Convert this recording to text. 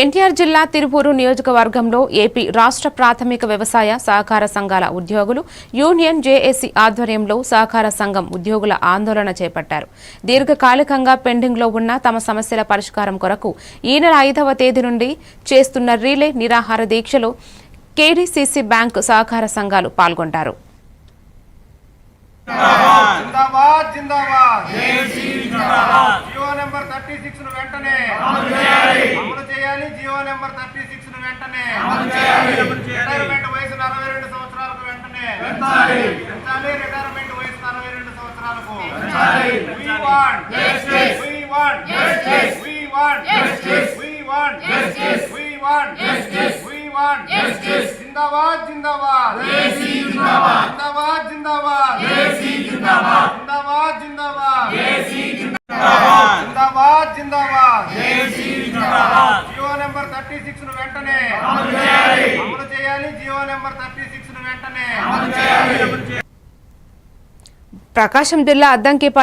ఎన్టీఆర్ జిల్లా తిరుపూరు నియోజకవర్గంలో ఏపీ రాష్ట్ర ప్రాథమిక వ్యవసాయ సహకార సంఘాల ఉద్యోగులు యూనియన్ జేఏసీ ఆధ్వర్యంలో సహకార సంఘం ఉద్యోగుల ఆందోళన చేపట్టారు. దీర్ఘకాలికంగా పెండింగ్లో ఉన్న తమ సమస్యల పరిష్కారం కొరకు ఈ నెల ఐదవ తేదీ నుండి చేస్తున్న రీలే నిరాహార దీక్షలో కేడీసీసీ బ్యాంకు సహకార సంఘాలు పాల్గొంటారు. జిందాబాద్ జిందాబాద్. జిందాబాద్ జిందాబాద్. జిందాబాద్ జిందాబాద్ జిందాబాద్ జిందాబాద్ జిందాబాద్ జిందాబాద్ చేయాలి జియో నెంబర్ థర్టీ సిక్స్ను వెంటనే రిటైర్మెంట్ వయసు అరవై రెండు సంవత్సరాలకు వెంటనే పెంచాలి రిటైర్మెంట్ వయసు అరవై రెండు సంవత్సరాలకు We want We want We want We want We want We want జిందాబాద్ జిందాబాద్ జిందాబాద్ జిందాబాద్ జిందాబాద్ సిక్స్ను వెంటనే. అమలు చేయాలి. జియో నెంబర్ థర్టీ సిక్స్ను వెంటనే ప్రకాశం జిల్లా అద్దంకిపాట